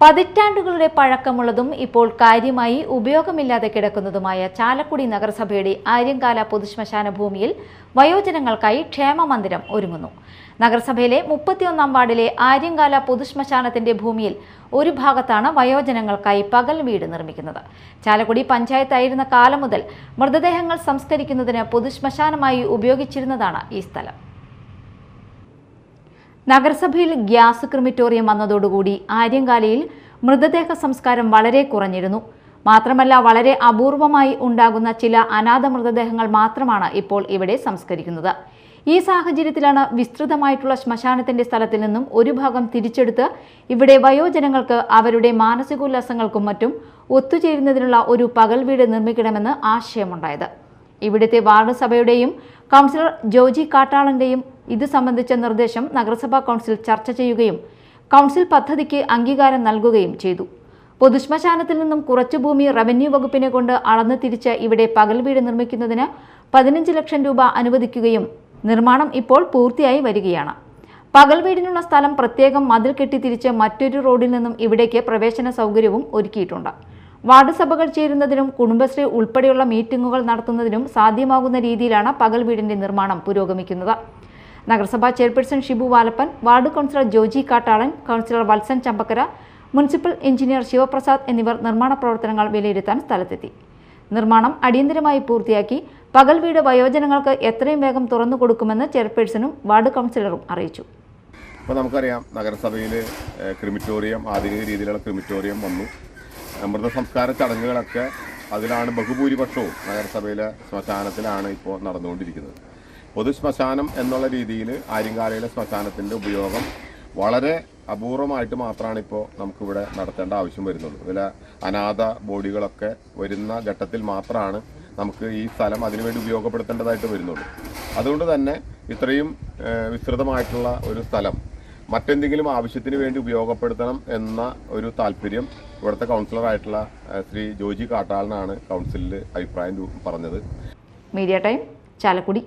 പതിറ്റാണ്ടുകളുടെ പഴക്കമുള്ളതും ഇപ്പോൾ കാര്യമായി ഉപയോഗമില്ലാതെ കിടക്കുന്നതുമായ ചാലക്കുടി നഗരസഭയുടെ ആര്യങ്കാല പൊതുശ്മശാന ഭൂമിയിൽ വയോജനങ്ങൾക്കായി ക്ഷേമ മന്ദിരം ഒരുങ്ങുന്നു. നഗരസഭയിലെ മുപ്പത്തിയൊന്നാം വാർഡിലെ ആര്യങ്കാല പൊതുശ്മശാനത്തിന്റെ ഭൂമിയിൽ ഒരു ഭാഗത്താണ് വയോജനങ്ങൾക്കായി പകൽ വീട് നിർമ്മിക്കുന്നത്. ചാലക്കുടി പഞ്ചായത്തായിരുന്ന കാലം മുതൽ മൃതദേഹങ്ങൾ സംസ്കരിക്കുന്നതിന് പൊതുശ്മശാനമായി ഉപയോഗിച്ചിരുന്നതാണ് ഈ സ്ഥലം. നഗരസഭയിൽ ഗ്യാസ് ക്രിമിറ്റോറിയം വന്നതോടുകൂടി ആര്യങ്കാലയിൽ മൃതദേഹ സംസ്കാരം വളരെ കുറഞ്ഞിരുന്നു. മാത്രമല്ല വളരെ അപൂർവമായി ഉണ്ടാകുന്ന ചില അനാഥ മൃതദേഹങ്ങൾ മാത്രമാണ് ഇപ്പോൾ ഇവിടെ സംസ്കരിക്കുന്നത്. ഈ സാഹചര്യത്തിലാണ് വിസ്തൃതമായിട്ടുള്ള ശ്മശാനത്തിന്റെ സ്ഥലത്തിൽ നിന്നും ഒരു ഭാഗം തിരിച്ചെടുത്ത് ഇവിടെ വയോജനങ്ങൾക്ക് അവരുടെ മാനസികോല്ലാസങ്ങൾക്കും മറ്റും ഒത്തുചേരുന്നതിനുള്ള ഒരു പകൽ വീട് നിർമ്മിക്കണമെന്ന് ആശയമുണ്ടായത്. ഇവിടുത്തെ വാർഡ് സഭയുടെയും കൗൺസിലർ ജോജി കാട്ടാളന്റെയും ഇത് സംബന്ധിച്ച നിർദ്ദേശം നഗരസഭാ കൗൺസിൽ ചർച്ച ചെയ്യുകയും കൗൺസിൽ പദ്ധതിക്ക് അംഗീകാരം നൽകുകയും ചെയ്തു. പൊതുശ്മശാനത്തിൽ നിന്നും കുറച്ചു ഭൂമി റവന്യൂ വകുപ്പിനെ കൊണ്ട് അളന്ന് തിരിച്ച് ഇവിടെ പകൽ വീട് നിർമ്മിക്കുന്നതിന് പതിനഞ്ച് ലക്ഷം രൂപ അനുവദിക്കുകയും നിർമ്മാണം ഇപ്പോൾ പൂർത്തിയായി വരികയാണ്. പകൽ വീടിനുള്ള സ്ഥലം പ്രത്യേകം മതിൽ കെട്ടി തിരിച്ച് മറ്റൊരു റോഡിൽ നിന്നും ഇവിടേക്ക് പ്രവേശന സൗകര്യവും ഒരുക്കിയിട്ടുണ്ട്. വാർഡ് സഭകൾ ചേരുന്നതിനും കുടുംബശ്രീ ഉൾപ്പെടെയുള്ള മീറ്റിംഗുകൾ നടത്തുന്നതിനും സാധ്യമാകുന്ന രീതിയിലാണ് പകൽ വീടിന്റെ നിർമ്മാണം പുരോഗമിക്കുന്നത്. നഗരസഭാ chairperson Shibu Valappan ward councillor Joji Kattalan councillor Valsan Champakkara municipal engineer Sivaprasad എന്നിവർ നിർമ്മാണ പ്രവർത്തനങ്ങൾ വിലയിരുത്താൻ സ്ഥലത്തെത്തി. നിർമ്മാണം അടിയന്തരമായി പൂർത്തിയാക്കി പകൽ വീട് വയോജനങ്ങൾക്ക് എത്രയും വേഗം തുറന്നു കൊടുക്കുമെന്ന് ചെയർപേഴ്സണും വാർഡ് കൗൺസിലറും അറിയിച്ചു. ഇപ്പോൾ നമുക്കറിയാം നഗരസഭയിൽ ക്രിമിറ്റോറിയം ആധുനിക രീതിയിലുള്ള ക്രിമിറ്റോറിയം വന്നു. മൃത മൃതസംസ്കാര ചടങ്ങുകളൊക്കെ അതിലാണ് ബഹുഭൂരിപക്ഷവും നഗരസഭയിലെ ശ്മശാനത്തിലാണ് ഇപ്പോൾ നടന്നുകൊണ്ടിരിക്കുന്നത്. പൊതു ശ്മശാനം എന്നുള്ള രീതിയിൽ ആര്യങ്കാലയിലെ ശ്മശാനത്തിന്റെ ഉപയോഗം വളരെ അപൂർവമായിട്ട് മാത്രമാണ് ഇപ്പോൾ നമുക്കിവിടെ നടത്തേണ്ട ആവശ്യം വരുന്നുള്ളൂ. ഇതിലെ അനാഥ ബോഡികളൊക്കെ വരുന്ന ഘട്ടത്തിൽ മാത്രമാണ് നമുക്ക് ഈ സ്ഥലം അതിനുവേണ്ടി ഉപയോഗപ്പെടുത്തേണ്ടതായിട്ട് വരുന്നുള്ളൂ. അതുകൊണ്ട് തന്നെ ഇത്രയും വിസ്തൃതമായിട്ടുള്ള ഒരു സ്ഥലം മറ്റെന്തെങ്കിലും ആവശ്യത്തിന് വേണ്ടി ഉപയോഗപ്പെടുത്തണം എന്ന ഒരു താല്പര്യം ഇവിടുത്തെ കൗൺസിലറായിട്ടുള്ള ശ്രീ ജോജി കാട്ടാളനാണ് കൗൺസിലിൽ അഭിപ്രായം പറഞ്ഞത്. Media time Chalakudy.